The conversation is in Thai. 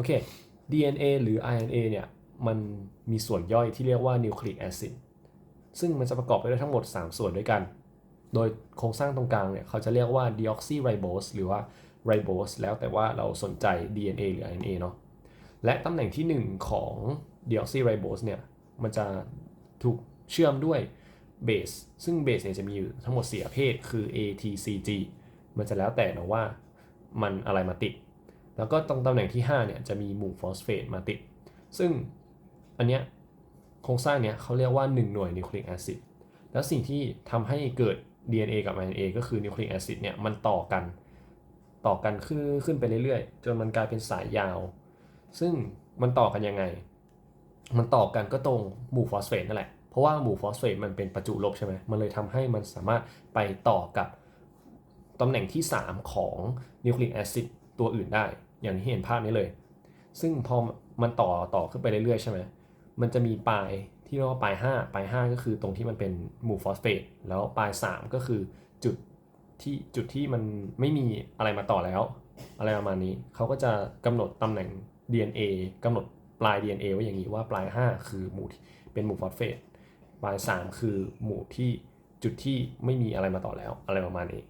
อเค DNA หรือ RNA เนี่ยมันมีส่วนย่อยที่เรียกว่านิวคลี c แอซิดซึ่งมันจะประกอบไปด้วยทั้งหมด 3 ส่วนด้วยกัน โดยโครงสร้างตรงกลางเนี่ยเขาจะเรียกว่า deoxyribose หรือว่า ribose แล้วแต่ว่าเราสนใจ DNA หรือ RNA เนาะและตำแหน่งที่ 1 ของ deoxyribose เนี่ยมันจะถูกเชื่อมด้วยเบสซึ่งเบสเนี่ยจะมีอยู่ทั้งหมด4ประเภทคือ A T C G มันจะแล้วแต่นะว่ามันอะไรมาติด แล้วก็ตรงตำแหน่งที่5เนี่ยจะมีหมู่ฟอสเฟตมาติด ซึ่งอันเนี้ยโครงสร้างเนี้ยเขาเรียกว่า 1 หน่วยนิวคลี c แอซิดแล้วสิ่งที่ทำให้เกิด DNA กับ RNA ก็คือนิวคลี c แอซิดเนี่ยมันต่อกัน ต่อกันขึ้นขึ้นไปเรื่อยๆ จนมันกลายเป็นสายยาว ซึ่งมันต่อกันยังไง มันต่อกันก็ตรงหมู่ฟอสเฟตนั่นแหละ เพราะว่าหมู่ฟอสเฟตมันเป็นประจุลบใช่ไหมมันเลยทำให้มันสามารถไปต่อกับตำแหน่งที่ 3 ของนิวคลี c แอซิดตัวอื่นได้ อย่างที่เห็นภาพนี้เลย ซึ่งพอมันต่อต่อขึ้นไปเรื่อยๆใช่ไหมมันจะมีปลายที่เรียกว่าปลาย 5 ปลาย 5 ก็คือตรงที่มันเป็นหมู่ฟอสเฟตแล้วปลาย 3 ก็คือจุดที่จุดที่มันไม่มีอะไรมาต่อแล้ว อะไรประมาณนี้เขาก็จะกำหนดตำแหน่ง DNA กำหนดปลาย DNA ไว้อย่างนี้ว่าปลาย 5 คือหมู่เป็นหมู่ฟอสเฟตปลาย 3 คือหมู่ที่จุดที่ไม่มีอะไรมาต่อแล้ว อะไรประมาณนี้